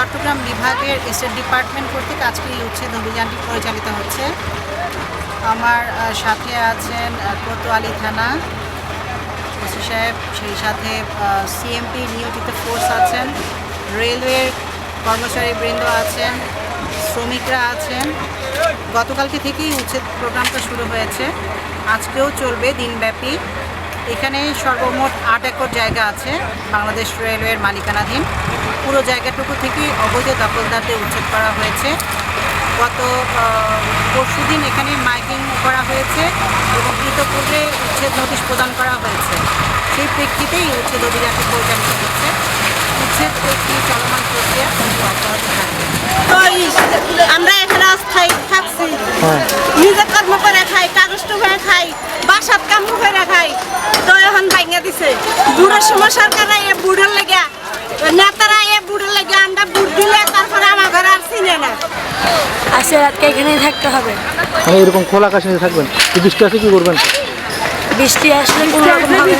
চট্টগ্রাম বিভাগের এসএড ডিপার্টমেন্ট কর্তৃক আজকে এই উচ্ছেদ অভিযানটি পরিচালিত হচ্ছে। আমার সাথে আছেন কোতোয়ালি থানা ওসি সাহেব, সেই সাথে সিএমপি নিয়োজিত ফোর্স আছেন রেলওয়ের কর্মচারী বৃন্দ আছেন, শ্রমিকরা আছেন। গতকালকে থেকেই উচ্ছেদ প্রোগ্রামটা শুরু হয়েছে। আজকেও চলবে দিনব্যাপী। এখানে সর্বমোট আট একর জায়গা আছে বাংলাদেশ রেলওয়ের মালিকানাধীন। পুরো জায়গাটুকু থেকে অবৈধ দখলদারদের উচ্ছেদ করা হয়েছে। গত পরশু দিন এখানে মাইকিং করা হয়েছে এবং ইতোপূর্বে উচ্ছেদ নোটিশ প্রদান করা হয়েছে। সেই প্রেক্ষিতেই উচ্ছেদ অভিযানটি পরিচালিত হচ্ছে। উচ্ছেদ একটি চলমান প্রক্রিয়া অব্যাহত থাকবে। তো আমরা এখানে অস্থায়ী থাকছি। হ্যাঁ। নিজে কর্ম করে খাই কাগজ টুকে খাই বাসাত কাম করে খাই তো এখন ভাঙিয়ে দিছে। বুড়োর সময় সরকার এ বুড়োর লেগে নেতারা এ বুড়োর লেগে আমরা বুট দিলে তারপরে আমার ঘর আর চিনে না। আজকে রাতকে এখানেই থাকতে হবে। মানে এরকম খোলা আকাশে থাকবেন। বৃষ্টি আছে কি করবেন? বৃষ্টি আসলে কোনো রকম হবে